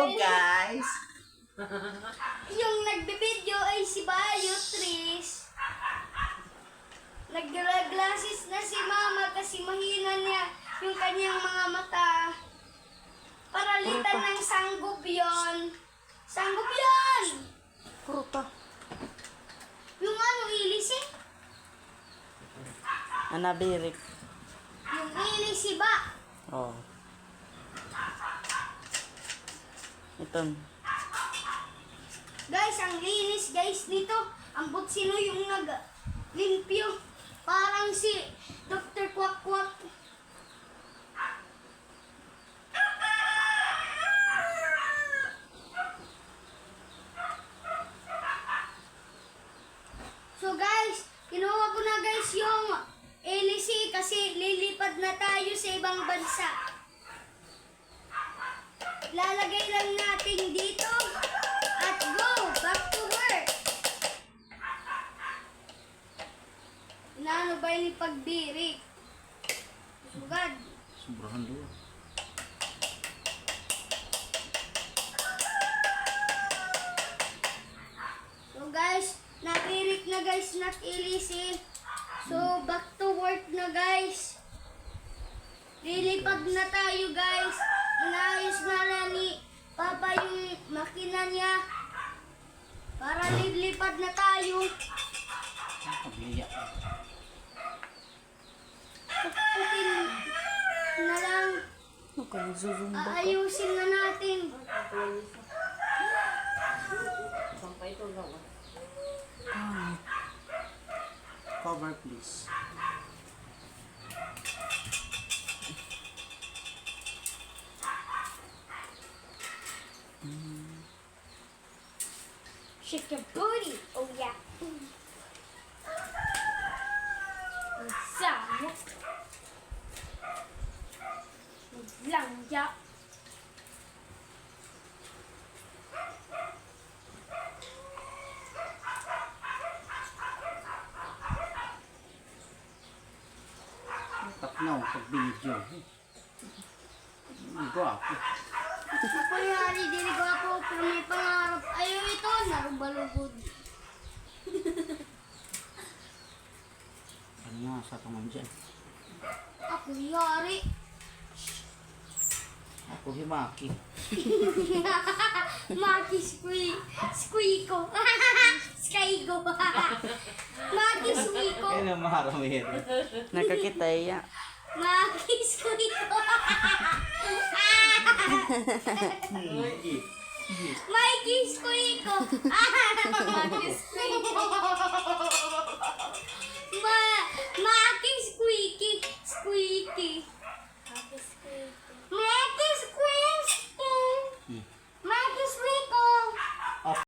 to guys. Yung nagbibideo ay si Bayo Tris. Nagla-glasses na si Mama kasi mahina niya yung kanyang mga mata. Paralitan ng sanggop yon. Sanggop yon! Pruta. Yung ano, ilis eh? Anabirik. Yung ilis si Ba. Oh. Ito. Guys, ang linis guys dito. Ang sino yung nag limpyo. Parang si Dr. Kwak Kwak. So guys, kinuha ko na guys yung LC kasi lilipad na tayo sa ibang bansa. Lalagay lang natin dito at go back to work. Inaano ba yung pagdirik? Sugad. Sobrahan doon. So guys, nakirik na guys, nakilisin. So back to work na guys. Lilipad na tayo guys. Inayos na na ni Papa yung makina niya. Para lilipad na tayo. Pagliya. Puputin na lang. Aayusin na natin. Cover please. Shake your booty. Oh yeah. Sama. Langya. Taknaw pag video. Ang gwapo. Kunyari, dili ko ako, pero may pangarap. Ayaw ito, narubalugod. Ano nga sa kaman dyan? Ako yari. Ako himaki. Maki squee. Squee ko. Sky ko. Maki squee ko. Kaya na maramir. Nakakitaya. Maki squee ko. Mikey. Mikey Squeakle. Mikey Squeakle.